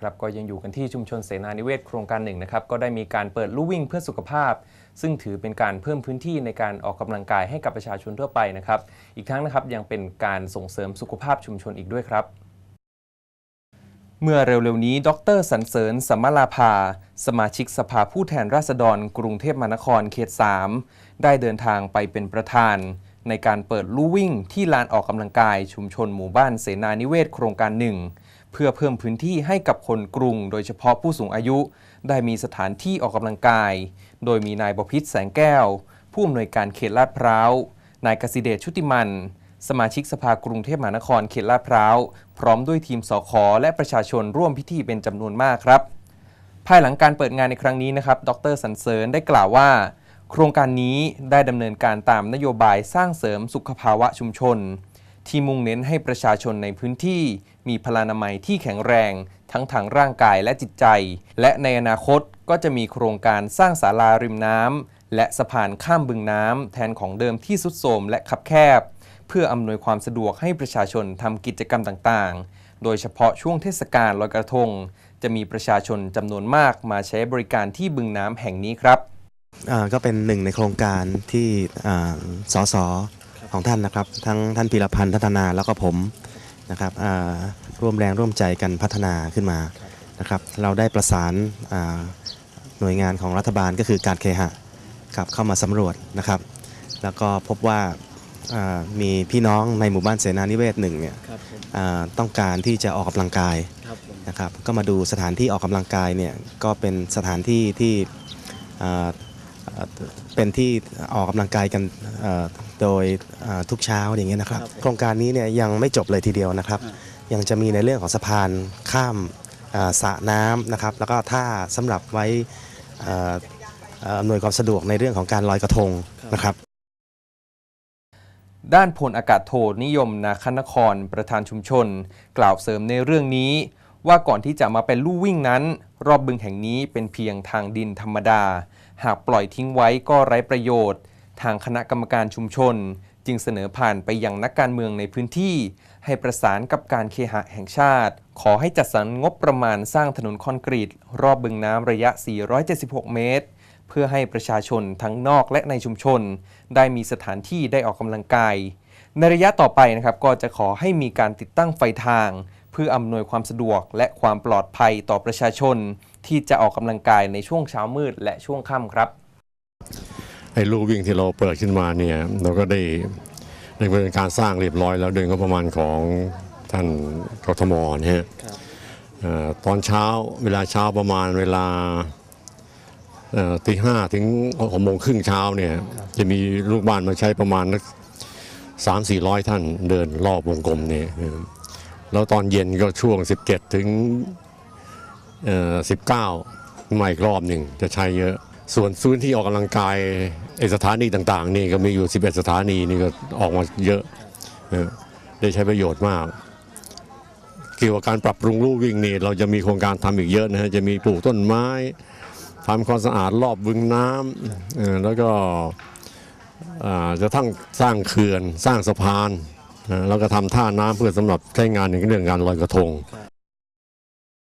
ครับก็ยังอยู่กันที่ชุมชนเสนานิเวศโครงการหนึ่งนะครับก็ได้มีการเปิดลู่วิ่งเพื่อสุขภาพ ซึ่งถือเป็นการเพิ่มพื้นที่ในการออกกำลังกายให้กับประชาชนทั่วไปนะครับอีกทั้งนะครับยังเป็นการส่งเสริมสุขภาพชุมชนอีกด้วยครับ เมื่อเร็วๆนี้ ดรสันเสริญสัมมาลาภา สมาชิกสภาผู้แทนราษฎร กรุงเทพมหานครเขต 3 ได้เดินทางไปเป็นประธาน ในการเปิดลู่วิ่งที่ลานออกกำลังกายชุมชนหมู่บ้านเสนานิเวศโครงการหนึ่ง เพื่อเพิ่มพื้นที่ให้กับคนกรุง โดยเฉพาะผู้สูงอายุ ได้มีสถานที่ออกกำลังกาย โดยมีนายบพิษแสงแก้ว ผู้อำนวยการเขตลาดพร้าว นายกสิเดชชุติมัน สมาชิกสภากรุงเทพมหานครเขตลาดพร้าว พร้อมด้วยทีมสคและประชาชนร่วมพิธีเป็นจำนวนมากครับ ภายหลังการเปิดงานในครั้งนี้นะครับ ดรสันเสริญได้กล่าวว่า โครงการนี้ได้ดำเนินการตามนโยบายสร้างเสริมสุขภาวะชุมชน ที่มุ่งเน้นให้ประชาชนในพื้นที่มีพลานามัยที่แข็งแรง ทั้งทางร่างกายและจิตใจ และในอนาคตก็จะมีโครงการสร้างศาลาริมน้ำและสะพานข้ามบึงน้ำแทนของเดิมที่สุดโทมและคับแคบ เพื่ออำนวยความสะดวกให้ประชาชนทำกิจกรรมต่างๆ โดยเฉพาะช่วงเทศกาลลอยกระทง จะมีประชาชนจำนวนมากมาใช้บริการที่บึงน้ำแห่งนี้ครับก็เป็นหนึ่งในโครงการที่อ่าสส ของท่านนะครับ ทั้งท่านพีรพันธ์พัฒนาแล้วก็ผมนะครับอ่าร่วมแรงร่วมใจกันพัฒนาขึ้นมานะครับเราได้ประสานอ่าหน่วยงานของรัฐบาลก็คือการเคหะครับเข้ามาสำรวจนะครับ แล้วก็พบว่าอ่ามีพี่น้องในหมู่บ้านเสนานิเวศหนึ่งเนี่ยครับผมอ่าต้องการที่จะออกกำลังกายครับผมนะครับก็มาดูสถานที่ออกกำลังกายเนี่ยก็เป็นสถานที่ที่เอ่อเอ่อเป็นที่ออกกำลังกายกันเอ่อ โดยเอ่อทุกเช้าอย่างเงี้ยนะครับ โครงการนี้เนี่ยยังไม่จบเลยทีเดียวนะครับ ยังจะมีในเรื่องของสะพานข้ามเอ่อสระน้ำนะครับ แล้วก็ท่าสำหรับไว้เอ่อเอ่ออำนวยความสะดวกในเรื่องของการลอยกระทงนะครับ ด้านพลอากาศโทนิยมนาคนครประธานชุมชน กล่าวเสริมในเรื่องนี้ ว่าก่อนที่จะมาเป็นลู่วิ่งนั้น รอบบึงแห่งนี้เป็นเพียงทางดินธรรมดา หากปล่อยทิ้งไว้ก็ไร้ประโยชน์ ทางคณะกรรมการชุมชน จึงเสนอผ่านไปยังนักการเมืองในพื้นที่ ให้ประสานกับการเคหะแห่งชาติ ขอให้จัดสรรงบประมาณสร้างถนนคอนกรีต รอบบึงน้ำระยะ 476 เมตร เพื่อให้ประชาชนทั้งนอกและในชุมชน ได้มีสถานที่ได้ออกกำลังกาย ในระยะต่อไปนะครับก็จะขอให้มีการติดตั้งไฟทาง เพื่ออำนวยความสะดวกและความปลอดภัยต่อประชาชน ที่จะออกกำลังกายในช่วงเช้ามืดและช่วงค่ำครับ ไอ้ลู่วิ่งที่เราเปิดขึ้นมาเนี่ยเราก็ได้ได้เป็นการสร้างเรียบร้อยแล้วโดยงบประมาณของท่านกทมนะฮะครับเอ่อตอนเช้าเวลาเช้าประมาณเวลาเอ่อตีห้าถึงหกโมงครึ่งเช้าเนี่ยจะมีลูกบ้านมาใช้ประมาณสามสี่ร้อยท่านเดินรอบวงกลมเนี่ยเออแล้วตอนเย็นก็ช่วง 17 ถึงสิบเก้ามาอีกรอบหนึ่งจะใช้เยอะ ส่วนพื้นที่ออกกำลังกายไอสถานีต่างๆ นี่ก็มีอยู่ 11 สถานีนี่ก็ออกมาเยอะเออได้ใช้ประโยชน์มาก เกี่ยวกับการปรับปรุงลู่วิ่งนี่เราจะมีโครงการทำอีกเยอะนะฮะจะมีปลูกต้นไม้ทำความสะอาดรอบบึงน้ำเออแล้วก็อ่าจะทั้งสร้างเขื่อนสร้างสะพาน แล้วก็ทำท่าน้ำเพื่อสำหรับใช้งานในเรื่องการลอยกระทง